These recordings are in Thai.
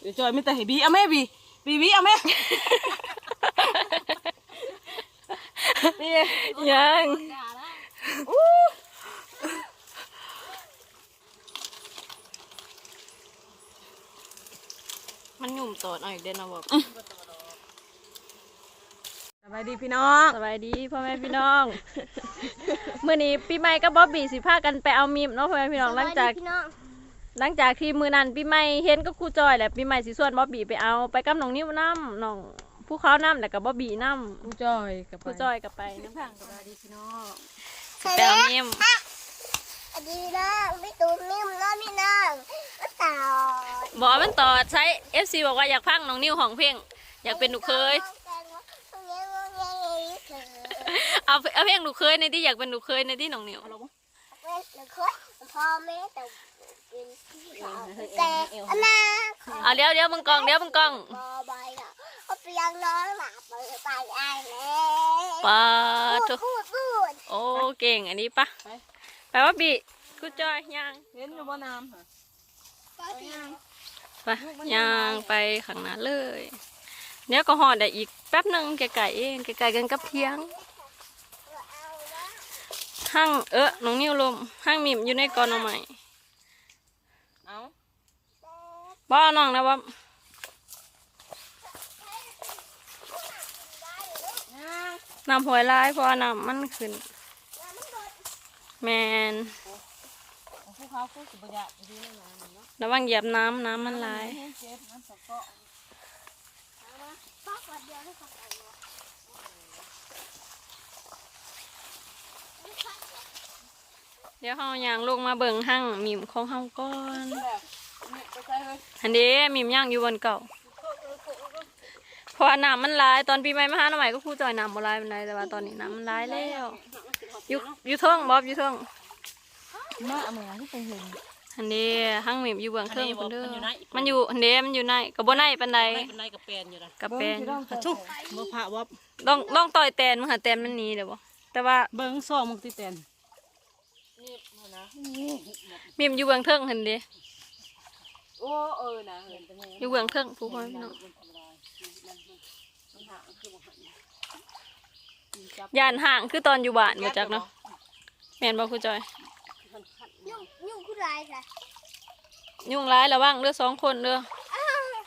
เดี๋ยวจอยไม่แต่ให้บีเอาแม่บีบีบีเอาแม่บียังอู้มันหยุ่มโตดเอาอีกเด่นเอาบอกสบายดีพี่น้องสบายดีพ่อแม่พี่น้องมื้อนี้ปีใหม่กับบ๊อบบี้สิพากันไปเอามีมเนาะพ่อแม่พี่น้องหลังจากพี่น้อง หลังจากที่มือนั้นปีใหม่เห็นก็ครูจอยแหละปีใหม่สิส่วนบ๊อบบี้ไปเอาไปกับน้องนิ้วน้ำน้องผู้เขาน้ำแล้วกับบ๊อบบี้น้กูจอยกับำครูจอยกับไปน้ำพังสบายดีพี่น้องไปเอามีมสวัสดีน้องพี่ตูนนิ่มน้องพี่น้องก็ต่อบอกมันต่อใช้ FC บอกว่าอยากพังน้องนิ้วของเพลงอยากเป็นลูกเคยเอาเอาเพลงลูกเคยในที่อยากเป็นลูกเคยในที่น้องนิ้วเป็นลูกเคยพ่อแม่แต่เป็นพี่สาว แต่อันน่ะเอาเดี๋ยวเดี๋ยวมึงกองเดี๋ยวมึงกองบอใบอะเขาเปียงน้องหลับไปไปไอ้แม่ปาพูดทุพูดพูดโอ้เก่งอันนี้ปะแปลว่าบีกูจอยย่างเห็นอยู่บ่น้ำค่ะไปย่างไปข้างหน้าเลยเดี๋ยวก็หอดได้อีกแป๊บหนึ่งไกลๆเองไกลๆกันกับเที่ยงห้างเออน้องนิ้วลมห้างมิมอยู่ในกอนเอาใหม่ เอา บ้าน้องนะบ่น้ำหอยลายพะน้ำมันขึ้น แมนระวังเหยียบน้ำน้ำมันไหลเดี๋ยวเขายางลูกมาเบิ่งห้างมีมของเฮาก้อน แบบนี่ไปใส่เลยอันนี้มิมย่างอยู่บนเก่าเพราะว่าน้ำมันลายตอนปีใหม่มาหาหน่อใหม่ก็ครู่จอยน้ำบ่ลายเป็นไรแต่ว่าตอนนี้น้ำมันลายแล้วอยู่อยู่เทิงบ๊อบอยู่เทิงมาเอามือที่ไปเห็นอันนี้ห้างมิมอยู่เบื้องเทิงอันนี้คนเด้อมันอยู่ไหนมันอยู่อันนี้มันอยู่ในกับบ่ในปันใดไม่เป็นไรกับแปลนอยู่นะกับเป็นชุกบ่ผ่าว่าต้องต้องต่อยแตนมึงหาแตนมันหนีเดี๋ยวบ่แต่ว่าเบิ้งซองมึงติแตนมิมอยู่เบื้องเทิงเห็นดิ โอ้เออนะเห็นเป็นไงอยู่เบื้องเทิงผู้พ่อพี่น้องย่านห่างคือตอนอยู่บ้านมาจากเนาะแม่นบ่ครูจอย ยุ่งยุ่งคุณไรค่ะยุ่งร้ายระวังเด้อสองคนเด้อ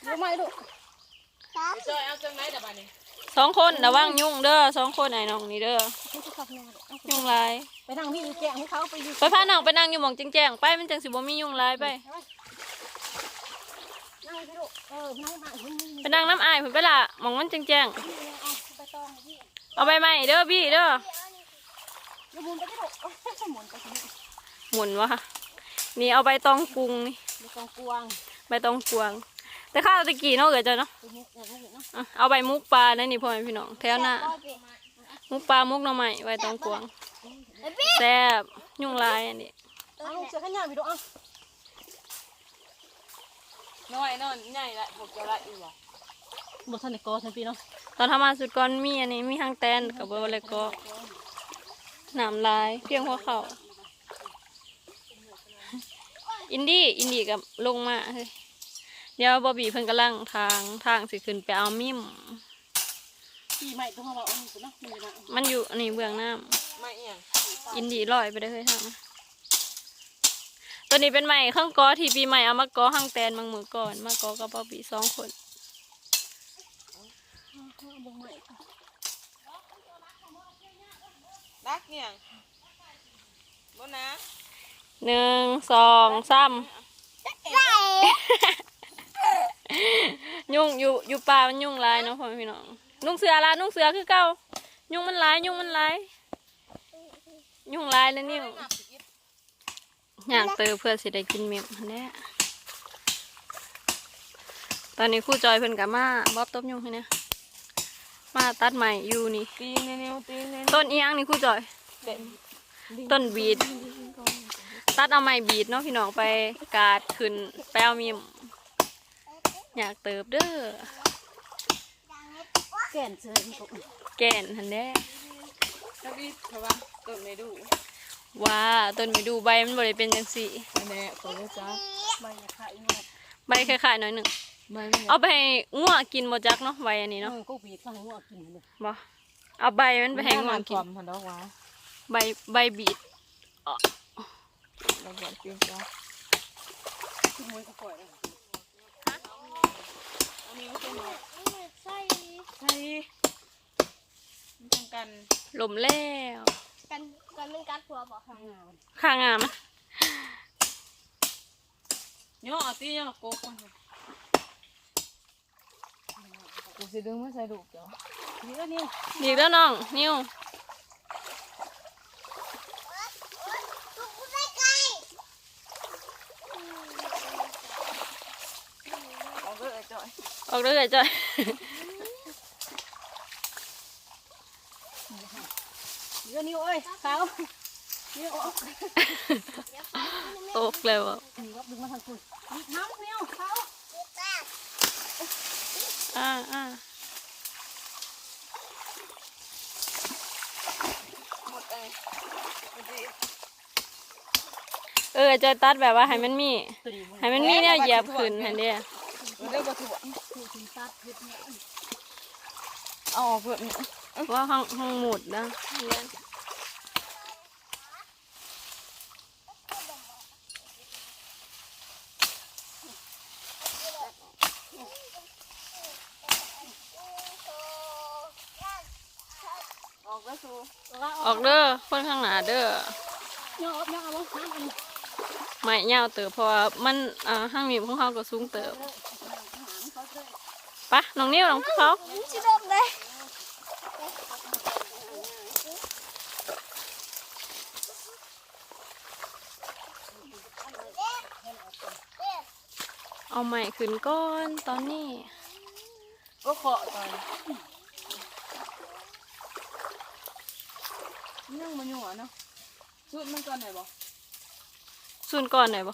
รู้ไหมลูกครับจอยเอาจังไหนเดี๋ยวบาดนี้สองคนระวังยุ่งเด้อสองคนไอ้น้องนี่เด้อยุ่งร้ายไปนั่งพี่แกงให้เขาไปอยู่ไปพาน้องไปนั่งอยู่หมองแจ้งๆไปมันจังสิบ่มียุ่งร้ายไปนั่งพี่ลูก เออนั่งมาพี่นี่ไปนั่งน้ำอายเพิ่นไปละหมองมันแจ้งไปตองพี่ๆเอาใบไม้เด้อพี่เด้อลูกมุนไปที่ลูกหมุนไปที่หมุนวะนี่เอาใบตองกรุงนี่มีกองกวางใบตองกวาง แต่ข้าวตะกี้เนาะเกิดจ้ะเนาะไปมุกอย่างนี้เนาะอะเอาใบมุกปลาได้นี่พ่อแม่พี่น้องแถวหน้ามุกปลามุกหน่อไม้ใบตองกวางแซ่บยุ่งร้ายอันนี้เอาลูกเสือขยันพี่ลูกเอา น้อยนอนใหญ่ละผมจะละอีกว่ะบ่ทันได้กอทันพี่เนาะตอนทำมาสุดก่อนมีอันนี้มีหางแตนกับเบอร์เลยก็หนามลายเพียงหัวเขาอินดี้อินดี้กับลงมาเฮ้ยเดี๋ยวบอบบี้เพิ่นกำลังทางทางสิขึ้นไปเอามิมปีใหม่ต้องมาเอาเนาะมีนะมันอยู่อันนี้เบื้องน้ไม่เอียงำอินดี้ลอยไปได้เฮ้ยทางนะ ตัวนี้เป็นใหม่ข้างกอที่ปีใหม่เอามากอหางแตนบางมือก่อน มากอกับบอบบี้สองคนดักเนี่ยบ่นะหนึ่งสองสามยุ่งอยู่อยู่ป่ามันยุ่งหลายเนาะพ่อแม่พี่น้องนุ่งเสือละนุ่งเสือคือเก่ายุ่งมันหลายยุ่งมันหลายยุ่งหลายแล้วนี่อ ยากเตอเพื่อสิได้กินเมียมแน่ตอนนี้ครู่จอยเพิ่นกับมาบ๊อบตบยุ่งให้เนี่ยมาตัดใหม่อยู่นี่ตีนนิ้วตีนนิ้วต้นอีหยังนี่ครู่จอยเด็ดต้นบีดตัดเอาไม้บีดเนาะพี่น้องไปกาดขึ้นไปเอามีมอยากเติบเด้อแก่นเชิญลูกแก่นหันแน่ถ้าพี่เขาว่าต้นไม่ดู ว่าต้นไม่ดูใบมันบ่ได้เป็นจังสี่อันนี้เขาจะจ้าไม่อยากขายงอกใบคล้ายๆหน่อยหนึ่งเไม่เอาไปให้งัวกินบ่จักเนาะใบอันนี้เนาะเนาะก็บีบข้างหัวกินเลยบ่เอาใบมันไปให้งัวกิคนวามพันดอกว่าใบใบบีดเราบอกเพียงจ้าขึ้นมวยก็ปล่อยเลยอันนี้ก็เป็นใส่ใช่มันทำกันลมแล้ว กันกันมันกัดหัวบอกข้างหน้ามันข้างงามย่อเอาสิย่อโกกมันกูสิดึงมาใส่ลูกเดี๋ยวนี่ก็นี่ดีแล้วน้อง นิวลูกกูได้ไกลเอาเลยไอ้จอยออกเลยจ้อย เดี๋ยวนี้โอ้ยเขานี่โอ้ตกเลยว่ะนี่รับดึงมาทางคุณน้ำเนี่ยเขาลูกตาอ่าอ่าหมดเลยมันดีเออจะตัดแบบว่าให้มันมีตัวนี้ให้มันมีเนี่ยเหยียบขึ้นเห็นเด้มันได้วัตถุเอาออกเพื่อนว่าห้องห้องหมุดนะเรียน ออกแล้วสู ออกเด้อคนข้างหน้าเด้อย่อย่อเอาข้างนี้ไม่ยาเติบเพราะว่ามันอ่าห้างมีของเขาก็สูงเติบปะน้องนิ้วน้องเขาชิดมเลยเอาใหม่ขึ้นก้อนตอนนี้ก็เคาะตอน นั่งมันอยู่อะเนาะชุดมันก่อนไหนบ่ส่วนก่อนหน่อยบ่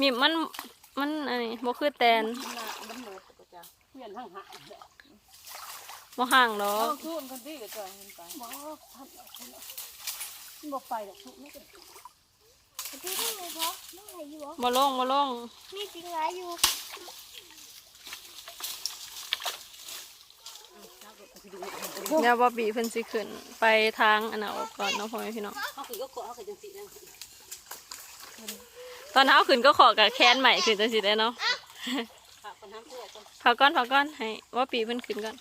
มีบมันมันอันนี้บ่คือแตนหน้ามันโหลดก็จะเปลี่ยนทางหาบ่ห่างดอเอากชุดกันดีก็จะเห็นไปบ่ทำเอาคนมันบ่ไปดอกชุดไม่เป็นพี่ได้ไหมพ่อไม่ไหวอยู่เหรอบ่ลงบ่ลงนี่จริงไรอยู่ เดี๋ยวบ่บีเพิ่นสิขึ้น ไปทางอันน่ะออกก่อนเนาะพ่อแม่พี่น้องเขาคือก็เกาะเขาคือจังสีนั่นตอนเฮาขึ้นก็ขอกับแค้นใหม่ขึ้นจังซี่ได้เนาะค่ะคนน้ำเพื่อคนพอก่อนพอก่อนให้ว่าปีเพิ่นขึ้นก่อน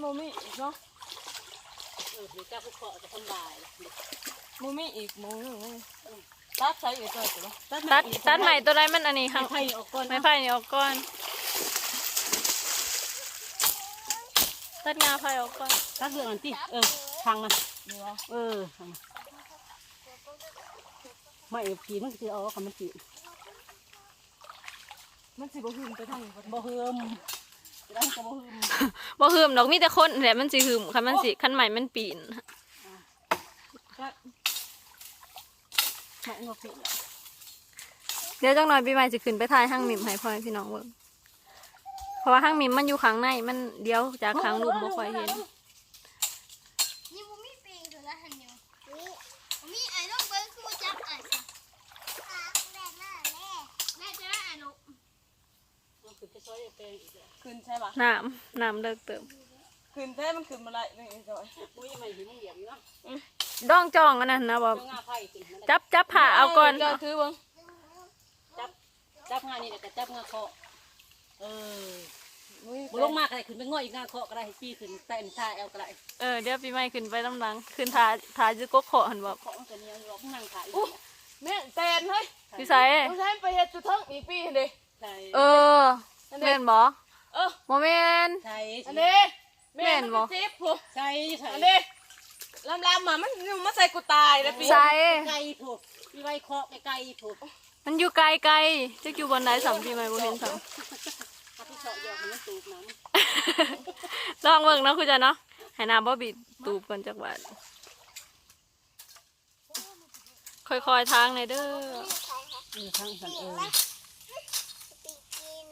โมมี่อีกเนาะเออเดี๋ยวเจ้าผู้เกาะจะทำลายโมมี่อีกโมนึงตัดใส่อีกตัวสิบ่ตัดตัดใหม่ตัวใดมันอันนี้หังไข่ออกก่อนไม้ไผ่นี่ออกก่อน ตัดงาไผ่ออกก่อนตัดเรื่องอันที่เออทางมันเดี๋ยวเออทางไม่ผีมันคือเอาคำมันผีมันสิบ่หืมไปทางนี้บ่ได้บ่เฮิมได้ก็บ่เฮิมบ่หืมดอกมีแต่คนแหละมันสิหืมคันมันสิคันใหม่มันปีนตัดไม่เอาผีเดี๋ยวจักหน่อยปีใหม่สิขึ้นไปถ่ายห้างมิมให้พ่อแม่พี่น้องเบิ่ง เพราะว่าห้างมิมมันอยู่ข้างในมันเดียวจากข้างรูปบ่ค่อยเห็น นี่ผมมีปีกอยู่แล้วหันอยู่นี่ผมมีไอ้ลูกเบิ้งคือจับไอ้ค่ะแม่แม่แม่แม่จะได้ไอ้ลูกคือจะช่วยเป็นอีกขึ้นใช่ปะน้ำน้ำเลิกเติมขึ้นแท้มันขึ้นมาไรนี่จอยอุ้ยไม่เห็นเหยียบเนาะดองจองอันนั้นนะบ่เจ้างาไผ่ติมันจับจับผ่าเอาก่อนจอยถือเบิ่งจับจับงานนี่แต่จับงาเคาะ เอออุ้ยบุลงมากอะไรขึ้นไปง่อยอีกงาเคาะก็ได้ปีขึ้นแต่นท่าเอลก็ได้เออเดี๋ยวปีใหม่ขึ้นไปลำหลังขึ้นทาทาจะกกขอหันบ่เคาะมันจะเนี้ยอยู่นั่งขายแม่แตนเฮ้ยพี่ไสต้องใช้ไปเฮ็ดจุดเทิงอีกปีเด้ใช่เออแม่นบ่เออบ่แม่น ใช่อันนี้แม่นบ่จิ๊บผู้ใช่ใช่อันนี้ลำลำมามันมาใส่กูตายแล้วปีใส่ไก่ถูกมีไว้เคาะไก่ถูก มันอยู่ไกลไกลๆจะอยู่บนไหนสัมปีใหม่บ่เห็นสัมถ้าที่เฉาะยอมันสูบน้ลองเบิ่งเนาะคุณจ้ะเนาะให้น้ำบ่บิดตูบก่อนจักบาทค่อยๆทางในอยเด้อำเออทั้งสันเออปีกิน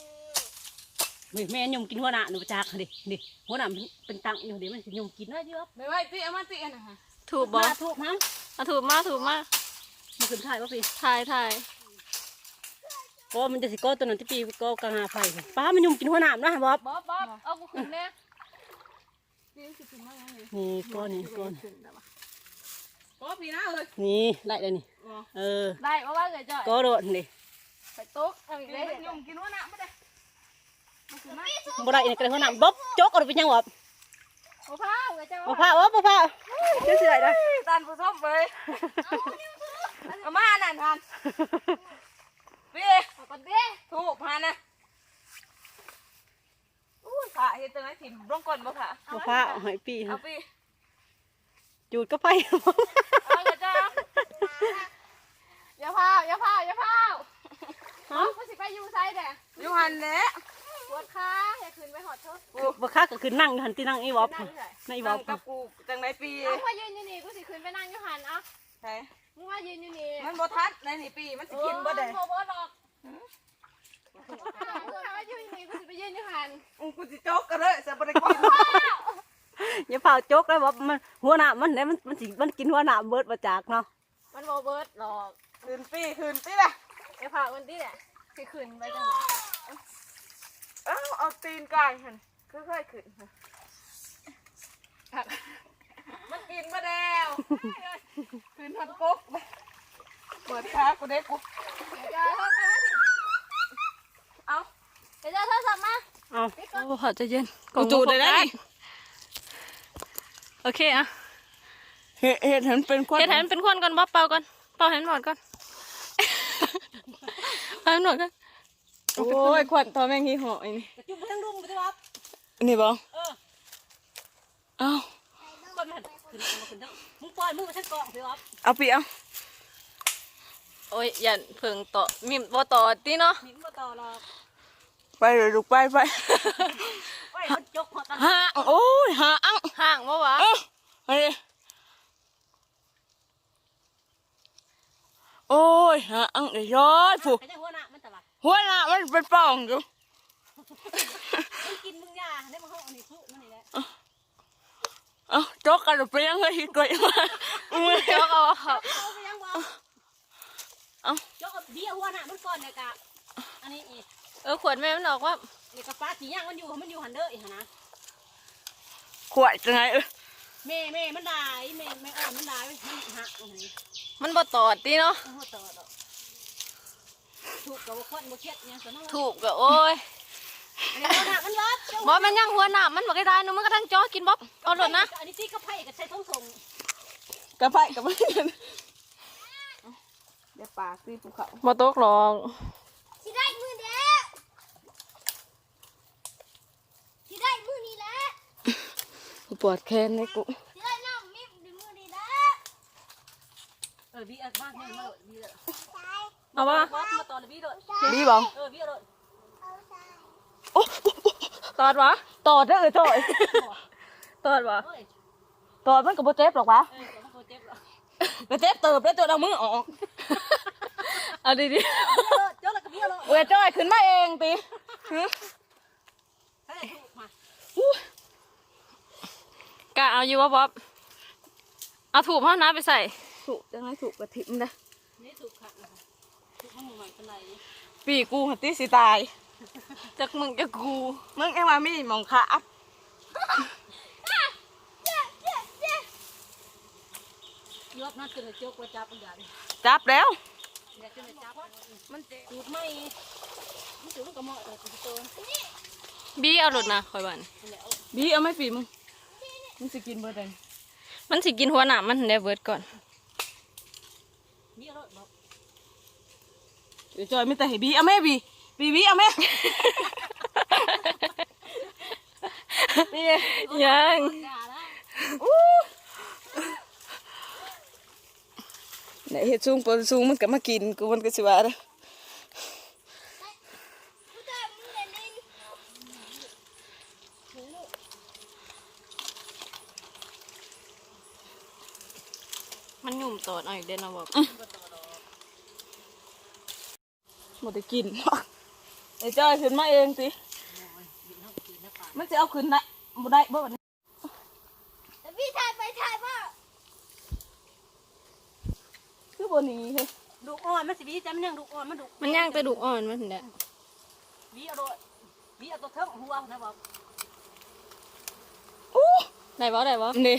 แม่แม่ยมกินหัวหน้าหนูจากดิดิหัวหน้าเป็นตังอยู่ดิมันยมกินได้เยอะไม่ไหวตีเอามาตีอันนะฮะถูกบ่มาถูกฮะเอาถูกมาถูกมามาขึ้นถ่ายป่ะพี่ถ่ายถ่ายโกก็มันจะสิก็ตัวนั้นที่ปีก็กลางหาไผ่ป้ามันยุ่มกินหัวหนามนะบ๊อบบ๊อบบ๊อบเอากูขึ้นแน่นี่สิขึ้นมาแล้วนี่นี่ก้อนนี่ก้อนก็พี่นะเอ้ยนี่ไล่เลยนี่อ๋อเออได้เพราะว่าเกิดจ่อยก็โดดนี่ไปโต๊ะทำอีกเด็เลยกยุ่งกินว่าน้ำไม่ได้มันคือมาบ่ได้นี่ก็เลยหัวหนามบ๊อบจกเอาไปยังบ๊อบโอ้พ้าวเกิดจ่อยบ่พาบ๊อบบ่พาเดี๋ยวสิได้ได้ตานผู้ชมไปเอามานั่นทันพี่ เอาก่อนเด้ถูกพานะอู้ยขาเฮ็ดจังได๋ถิ่มร่องก่อนบ่ค่ะบ่พาเอาให้ปีเอาพี่จูดก็ไปเอาเกิดจ่อยอย่าพาวอย่าพาวอย่าพาวเอากูสิไปอยู่ไซด์เด้อยู่หันแหละปวดขาอย่าขึ้นไปหอดเถอะบ่คักก็คือนั่งอยู่หันที่นั่งอีบ๊อบนั่งอยู่ไหนนั่งอีบ๊นั่องบกับกูจังไดปีเอามายืนอยู่นี่กูสิขึ้นไปนั่งอยู่หันเอาใช่มึงมายืนอยู่นี่มันบ่ทันในนี่ปีมันสิกินบ่ได้โอ้บ่หรอกกูมายืน อยู่นี่กูสิไปยืนอยู่หันอู้กูสิจกกันเลยจะบ่ได้กินอย่าเผาจกเลยบ๊อบมันหัวหนามันเนี่ยมันมันสิมันกินหัวหนามเบิดมาจากเนาะมันบ่เบิร์ดหรอกคืนปีคืนปีละไอ้ผ่าคนที่เนี่ยสิขึ้นไปจังไหนเอ้าเอาตีนกายหันค่อยๆขึ้นมันกินบ่แล้วคืนทันกุ๊กเปิดขากูได้กุ๊กเดี๋ยวโทรศัพท์มา เดี๋ยวโทรศัพท์มาเอาโอ้ขอใจเย็นกูจูดได้แล้วนี่โอเคอะเฮ็ดเฮ็ดให้มันเป็นควันเฮ็ดให้มันเป็นควันก่อนบ่เป่าก่อนเป่าให้มันหมดก่อนเป่าให้มันหมดก่อนโอ้ยควันตัวแม่งยี่ห้อไอ้นี่จุ่มไปทั้งรุมไปทั้งบ๊อบอันนี่บ่เออเอ้าก้นมันขึ้นเอามาขึ้นทั้งมึงปล่อยมึงไปทั้งกองสิบ๊อบเอาปีเอาโอ้ยอย่าเพิ่งต่อมีบ่ต่อติเนาะนี่มันบ่ต่อหรอก ไปเลยลูกไปไปโอ้ยมันจกหัวตาห่างโอ้ยห่างห่างบ่วะเอ้าไปดิโอ้ยห่างเดี๋ยวย้อยผูกไอ้เจ้าหัวหน้ามันตะละหัวหน้ามันเป็นป่องอยู่มันกินมึงยาได้มาห้องอันนี้ทุมันนี่แหละเอ้าจกกันไปยังเฮ้ยกล้วยมาอุ้ยเจ้าเอาเขาเอาไปยังบ่เอ้าจกกับเบี้ยหัวหน้ามันก่อนเนี่ยกะอันนี้อีก เออขวดแม่มันออกว่านี่กะป้าสีย่างมันอยู่มันอยู่หันเด้ออีกหั่นนะขวดจังไงเอ้ยแม่แม่มันได้แม่แม่อ่อนมันได้เว้ยมันหักอันนี้มันบ่ต่อติเนาะมันหัวต่อดอกถูกกับว่าคนบ่เครียดเนี่ยสนองถูกก็โอ้ยอันนี้หัวหน้ามันรับเจ้าบ่มันยังหัวหน้ามันบ่ได้ได้หนูมันก็ทั้งจ้อกินบ่เอารถนะอันนี้ที่กระไผ่กับใช้ท้องส่งกระไฟกระไฟเดี๋ยวปากซีภูเขาบ่ตกหรอก สิได้มือเด้อสิได้มือนี้แหละ ปวดแขนเลยกูสิได้น้องมีมือนี้แหละเออบี้อัดบ้านเนี่ยมาโดดบี้เลยเอาบ่บอสมาต่อเลยบี้โดดดีบ่เออบี้โดดโอ้ตอดวะตอดเด้อเอ้ยตอดตอดวะเอ้ยตอดมันก็บ่เจ็บหรอกวะเออแต่มันโคตรเจ็บหรอกบ่เจ็บเติบแล้วตัวเอามือออกเอาดีบี้โดดเจ้าละกับบี้โดดเว้ยจ้อยขึ้นมาเองติหึให้ได้ถู กมาๆกะเอาอยู่ว่าบ๊อบเอาถูกพ่อน้าไปใส่ถูกจังไงถูกกระถิ่มนะนี่ถูกขัดนะคะถูกมันหมันเป็นไรปีกูหัตติสิตายจากมึงกับกู มึงเอ็งมามีหมองขาอัพยอบนั่นคือเจ้าประจับอันอย่างจับแล้วอยากจะจับมันเจ็บถูกไหมมันถูกมันก็เหมาะเลยตัวบี้เอารถนะคอยบ้านบีเอาไหม่ปีมึง มึงสิกินเบอร์ใดมันสิกินหัวหน้ามันได้เบิดก่อนบี้โดดบอกเดี๋ยวจอยไม่แต่ให้บีเอาไหม่บีบีบีเอาไหมนี่ยังด่าแล้วไหนเห็ดสูงเปิดสูงมันก็มากินกูมันก็สิว่าเด้อ ผู้ชายมึงเล่นลิง มันหยุ่ม ตอดเอาอีกเด่นเอาบอกหมดได้กินไอ้จอยขึ้นมาเองสิมันจะเอาขึ้นได้บ่ได้บ่บัดนี้แต่พี่ชายไปชายพ่อคือบ่หนีเฮ้ยนดุอ่อนมันสิบีจำเนื่องดุอ่อนมันดุมันย่างแต่ดุอ่อนมันแหละบีเอาโดดบีเอาตัวเทิงหัวนะบอกได้บ่ได้บ่นี่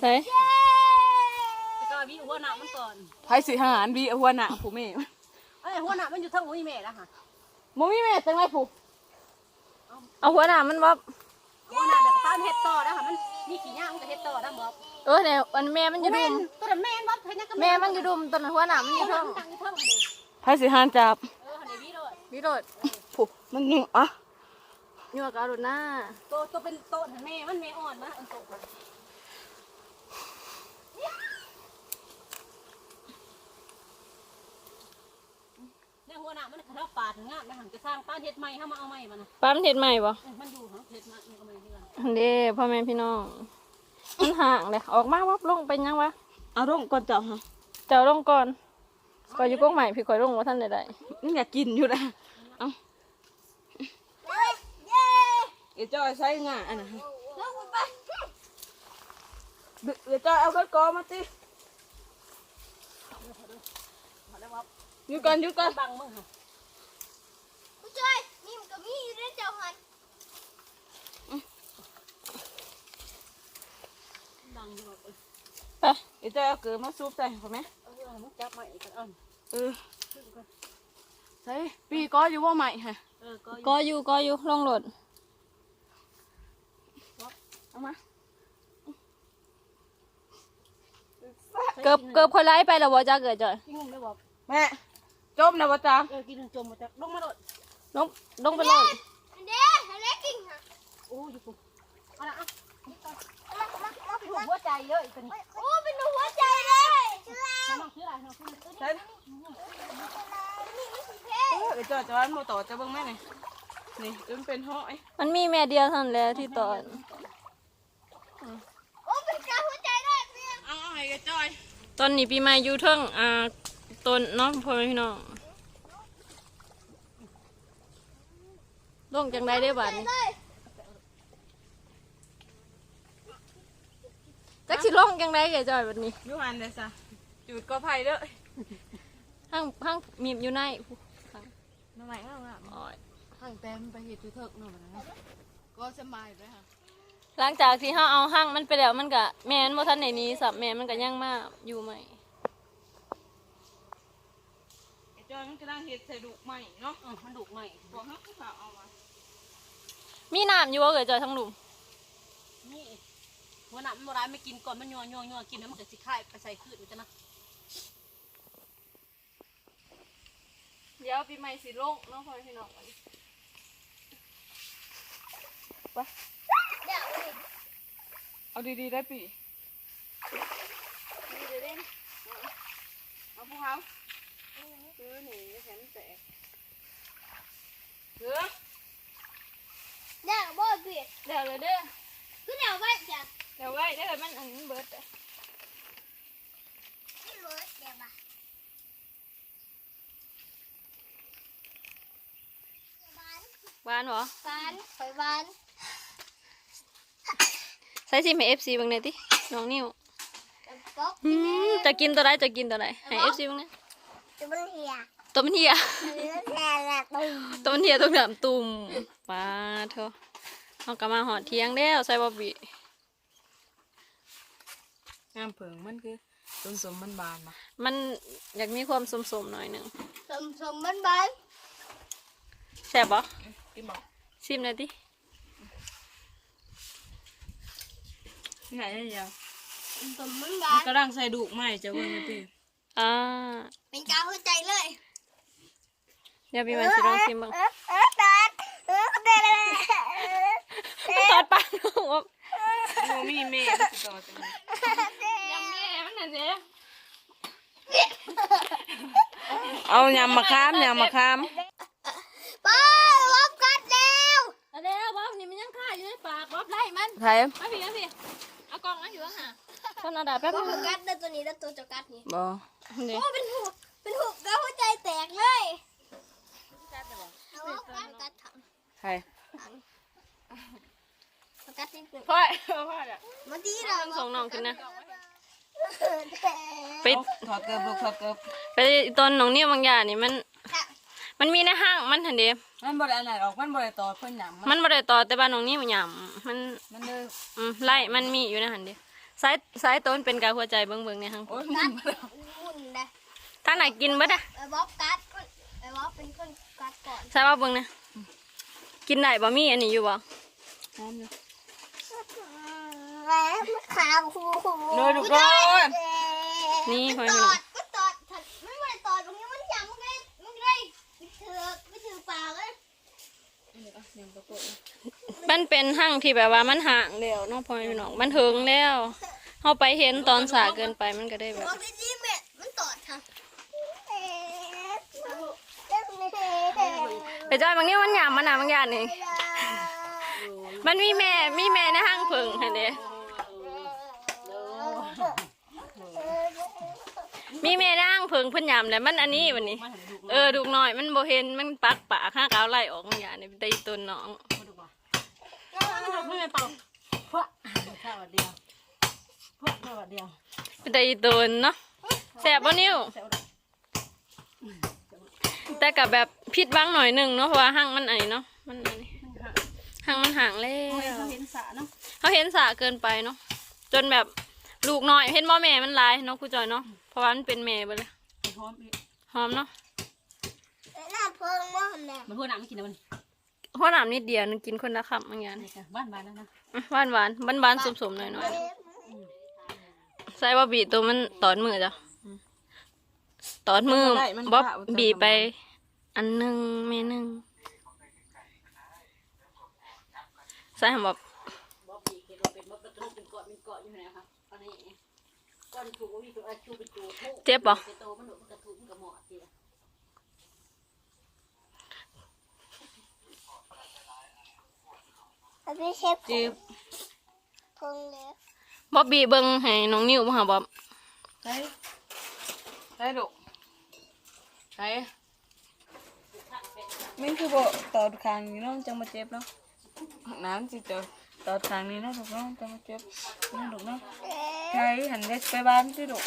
ใส่ แต่ก็บีหัวหน้ามันก่อนไผสิหารบีเอาหัวหน้าผู้แม่เอ้ยหัวหน้ามันอยู่เทิงหัวอีแม่ละค่ะบ่มีแม่จังไรผู้เอาหัวหน้ามันบ่หัวหน้าเดี๋ยวก็ตามเฮ็ดต่อนะค่ะมันมีขี้ย่างมันก็เฮ็ดต่อนะบอกเออเนี่ยอันแม่มันอยู่ดุแม่มตัวนั้นแม่นบอกเฮ็ดหยังก็แม่มันอยู่ดุมต้นหัวหน้ามันอยู่เทิเทิงงตั้งอยู่เทิงนี่ไผสิหารจับเออหันได้บีโดดวิโรดผู้มันยุ่งอะยั่วกเอาดุหน้า ตัวตัวเป็นโตหันแม่มันแม่อ่อนนะอันโตเนี่ยหัวหน้ามันขนาดปาดงามนะหันจะสร้างป้านเฮ็ดใหม่เฮามาเอาใหม่มันนะปั๊มเห็ดใหม่บ่เออมันอยู่เหรอเฮ็ดมามันก็ไม่เรื่องอันเด้พ่อแม่พี่น้องมันห่างเลยออกมาวับลงไปยังวะเอาลงก่อนเจ้าฮะเจ้าลงก่อนก่อนอยู่กงใหม่พี่ข่อยลงว่าท่านใดนี่อยากกินอยู่นะเอาเดี๋ยวเจ้าใช้งานอันนั้นฮะเดี๋ยวเจ้าเอากระกอมาติ อยู่กันอยู่กันบังมึงค่ะผู้ช่วยนี่มันก็มีอยู่ด้วยเจ้าหันบังอยู่แบบเออๆไปเดี๋ยวเจ้าเอาเกลือมาซุปใส่เขาไหมเออมึงจับใหม่กันเอ่อนเออใส่ปีก็อยู่ว่าใหม่ฮะเออก็ก็อยู่ก็อยู่ลงรถเอามาเกือบเกือบคนไล่ไปแล้วบ่จ้าเกิดจ่อยกินงได้บอกแม่ จมนะวะจ๊ะเออกินจมมาจากลงมาโดดลงลงไปเลยอันเด้อันเด้กิ่งค่ะโอ้ยปุ๊บเอาละอะมามามาเป็นหัวใจเยอะอีกตัวนี้โอ้เป็นหัวใจเลยชื่ออะไรให้น้องชื่ออะไรน้องชื่ออะไรใส่นี่ไม่สิเพเออเดี๋ยวเจ้าจะวันโมต่อจะเบิ่งแม่หน่อยนี่จนเป็นห้อยมันมีแม่เดียวเท่านั้นแหละที่ตอนโอ้เป็นการหัวใจเลยเพื่อนเอาเอาให้กระจอยตอนนี้ปีใหม่อยู่เทิงอ่า ต้นเน้องพ่อแม่พี่น้องลงจังไดได้บัดนี้เลยจักสิลงจังไดเกิดจ่อยบัดนี้อยูหันเลยซะจุดก็ไผ่เด้อห้างห้างมีบอยู่ในน้ำใหม่งามงามอ๋อยห่างเต็มไปเห็ดจุดเถิกหน่อยนะก็สบายไปค่ะหลังจากที่เฮาเอาห้างมันไปแล้วมันก็แม่นบ่ทันได้หนี้สับแม่มันก็ยังมาอยู่ใหม่ กระ จอยมันกำลังเห็ดใส่ดุใหม่เนาะเออมันดุใหม่บอกให้ผู้สาวเอามามีน้ำอยู่บ่เกิดจ่อยทั้งหลุมนี่หัวหน้ามันโบราณไม่กินก่อนมันยัวยัวยัวกินแล้วมันจะสิคายไปใส่คืนมันจะนะเดี๋ยวปีใหม่สิลงเนาะพ่อแม่พี่น้องเดี๋ยวนี่เอาดีๆได้ปีเอาพวกเขา คือหนีแขนแตกเสือเดี๋ยวบ่เบียดเดี๋ยวเลยเด้อก็เดี๋ยวไว้จ้ะเดี๋ยวไว้เดี๋ยวมันอันเบิดไม่รู้เดี๋ยวบ่หวานบ่บานหอยบานใส่ซิมให้ FC เบิ่งหน่อยติน้องนิวจะกินตัวใดจะกินตัวใดให้ FC เบิ่งหน่อย จะมันเหียตัวมันเหี่ยเนื้อแท้ละตุ้มตัวมันเหี่ยตัวน้ำตุ่มปลาเถอะเฮาก็มาหอดเที่ยงแล้วใส่บ่บีงามเผิงมันคือต้นสมมันบานมามันอยากมีความสมๆหน่อยหนึงสมสมมันบานแซ่บบ่กินบอกซิมหน่อยตินี่ไงเนี่ยสมมันบานกำลังใส่ดุใหม่จะเบิ่งกันตี อ่าเป็นการหัวใจเลยเดี๋ยวปีใหม่สิลองซิมเบิ่งเออเออตัดเออเด็ดเลยตอดปลาลูกว่าโมมีเมย์ต่อจังเลยยังแม่มันน่ะเด้เอายำมะขามยำมะขามไปวบกัดแล้วเอาเด้อบ๊อบนี่มันยังคาอยู่ในปากบ๊อบไล่มันใครมาพี่มาพี่เอากล่องมันอยู่ข้างหน้าต้นอาดาแป๊บวนึบงกัดแล้วตัวนี้แล้วตัวจะกัดนี่บอ เดี๋ยวโอ้เป็นหุบเป็นหุบแล้วหัวใจแตกเลยเอาวบกัดกัดถังใครกัดนี่เป็นพ่อพ่อเดี๋ยวมาดีเราต้องส่งน้องขึ้นนะเไปถอดเกิบลูกถอดเกิบไปต้นน้องนิ้วบางอย่างนี่มัน มันมีในห้างมันทันเดีมันบ่ได้อันไหนออกมันบ่ได้ต่อเพิ่นหยังมันบ่ได้ต่อแต่บ้านน้องนิ้วหยำมันมันเด้ออืมไล่มันมีอยู่ในหันเดี สายสายต้นเป็นกาหัวใจเบิ่งเบิ่งในห้างโอ้ยมันบ่ได้วุ่นนะทางไหนกินเบ่ได้ไอ้บ๊อบกัดก่อนไอ้บ๊อบเป็นคนกัดก่อนใช่ว่าเบิ่งนะกินได้บ่มีอันนี้อยู่บ่น้ำอยู่แล้วขาวคูคูโดยทุกคนนี่พ่อตพี่อน้องดก็ตอดถัดไม่ไม่ตอดตรงนี้มันจับมันก็ได้มันก็ได้ไปถือไปถือปากเลย มันเป็นห้างที่แบบว่ามันห่างแล้วเนาะพ่อพี่น้องมันถึงแล้วเขาไปเห็นตอนสายเกินไปมันก็ได้แบบบอกดีๆแม่มันตอดค่ะไปจอยบางนี้มันหยามมันหนาบางอย่างนี่มันมีแม่มีแม่ในห้างเพิงเห็นเด้มี แม่ในห้างเพิงเพิ่นหยำแล้วมันอันนี้วันนี้ เออดูกหน่อยมันบ่เห็นมันปักปากข้างกาวไล่ออกบางอย่างนี่ตีต้นน้องมาดูบ่ไม่ไม่เป่าเพื่อข้าวเดียวเพื่อข้าวเดียวเป็นตีต้นเนาะแสบบ่นิ้วเสียวดอกแต่กับแบบผิดหวังหน่อยหนึงเนาะเพราะว่าห้างมันอันนี้เนาะมันอันนี้มันห่างห้างมันห่างแล้โอ้ยวเขาเห็นสระเนาะเขาเห็นสาเกินไปเนาะจนแบบลูกน้อยเห็นบ่แม่มันหลายเนาะครูจอยเนาะ เพราะว่ามันเป็นแม่ไปเลยไอ้หอมอีกหอมเนาะน้ำเพิ่งว่าแม่มันพูดหนังไม่กินนะมันหัวหนามนิดเดียวนึงกินคนละคำบางอย่างนี่ค่ะบ้านบ้านนะนะหวานหวานบ้านบานๆสมๆหน่อยหน่อยๆใส่ว่าบีตัวมันตอนมือจ้ะตอนมือบ๊อบบีไป อันหนึงแม่หนึงใส่หอมบ๊อบบ๊อบบีเกลเป็นบ๊อบกระทุกเป็นเกาะเป็นเกาะอยู่นะครับตอนนี้ก้อนถูกว่ามีตัวชูเป็นตัวทุกเจ็บปะเป็นโตมันหนุนกระทุกมันกระหมอดทีพี่เชฟจีบเพิ่งเลยบ๊อบบีเบิ้งให้น้องนิ้วบ่หาบ๊อบใส่ใส่ลูกใส่มันคือบ่ตอดคางนี้เนาะมันจังมาเจ็บเนาะน้ำสิเจอ ตอดคางนี้เนาะถูกเนาะจังมาเจ็บนี่ลูกเนาะใช่หันได้ไปบ้านสิลูก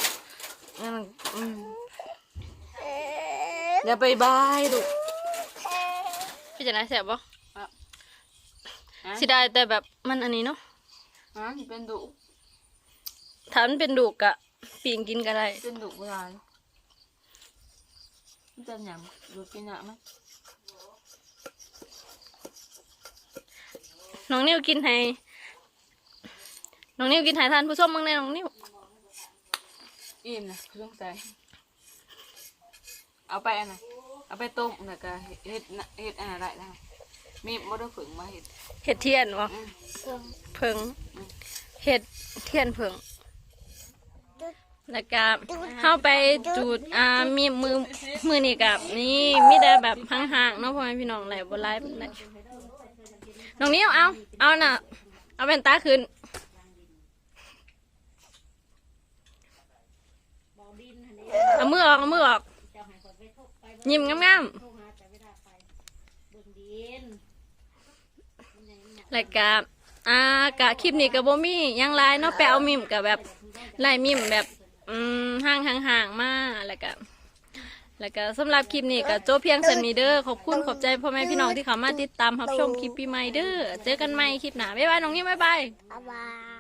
นั่นอืมอย่าไปบายลูกพี่จะได้แสบบ่อะสิได้แต่แบบมันอันนี้เนาะฮะเป็นดุถ้ามันเป็นดุกอะปีงกินก็ได้เป็นดุเวลามันจะหยำดูกินหยำไหม น้องนิ้วกินให้น้องนิ้วกินให้ทานผู้ชมบ้างแน่น้องนิ้วอิ่มนะเครื่องใส่เอาไปอันไหนเอาไปต้มแล้วก็เฮ็ดน่ะเฮ็ดอันไหนได้ได้มีบ่ได้ฝึกมาเฮ็ดเห็ดเทียนวะอืมเพิงเห็ดเทียนเพิงแล้วก็เข้าไปจูดอ่ามีมือมือนี่กับนี่มีแต่แบบห่างๆเนาะพ่อแม่พี่น้องไหลบนไลฟ์ไห น้องนิ้วเอา เอาน่ะ เอาแว่นตาขึ้นเอามือออก เอามือออก ยิ้มงามๆแล้วก็อ่ากะคลิปนี้กับโบมี่ยังไลน์เนาะไปเอามิมกับแบบไล่มิมแบบ อืมห่างห่างๆมากแล้วก็ แล้วก็สำหรับคลิปนี้ก็จบเพียงสำนีเด้อขอบคุณขอบใจพ่อแม่พี่น้องที่เข้ามาติดตามรับชมคลิปปีใหม่เด้อเจอกันใหม่คลิปหน้าบ๊ายบายน้องยิ้มบ๊ายบาย บ๊ายบาย